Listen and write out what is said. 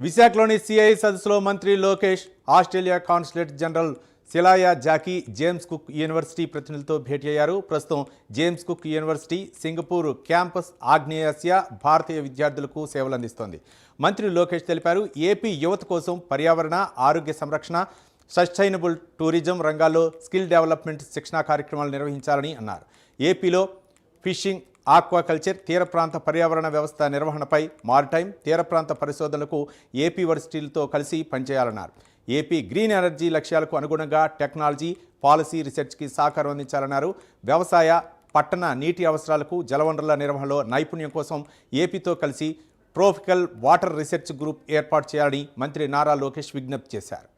విశాఖలోని సిఐ సదస్సులో మంత్రి Lokesh Australia consulate general Silai Zaki James Cook University ప్రతినిధులతో భేటీ అయ్యారు. ప్రస్తుతం James Cook University Singapore campus ఆగ్నేయాసియా భారతీయ విద్యార్థులకు సేవలు అందిస్తోంది మంత్రి లోకేష్ తెలిపారు ఏపీ యువత కోసం పర్యావరణ ఆరోగ్య సంరక్షణ సస్టైనబుల్ టూరిజం రంగాల్లో స్కిల్ డెవలప్మెంట్ శిక్షణా కార్యక్రమాలు నిర్వహించాలని అన్నారు. ఏపీలో ఫిషింగ్ ఆక్వాకల్చర్ తీర ప్రాంత పర్యావరణ వ్యవస్థ నిర్వహణపై మారిటైమ్ తీర ప్రాంత పరిశోధనలకు ఏపీ వర్సిటీలతో కలిసి పనిచేయాలన్నారు. ఏపీ గ్రీన్ ఎనర్జీ లక్ష్యాలకు అనుగుణంగా టెక్నాలజీ పాలసీ రీసెర్చ్కి సహకారం అందించాలన్నారు. వ్యవసాయ పట్టణ నీటి అవసరాలకు జలవనరుల నిర్వహణలో నైపుణ్యం కోసం ఏపీతో కలిసి ట్రోపికల్ వాటర్ రీసెర్చ్ గ్రూప్ ఏర్పాటు చేయాలని మంత్రి నారా లోకేష్ విజ్ఞప్తి చేశారు.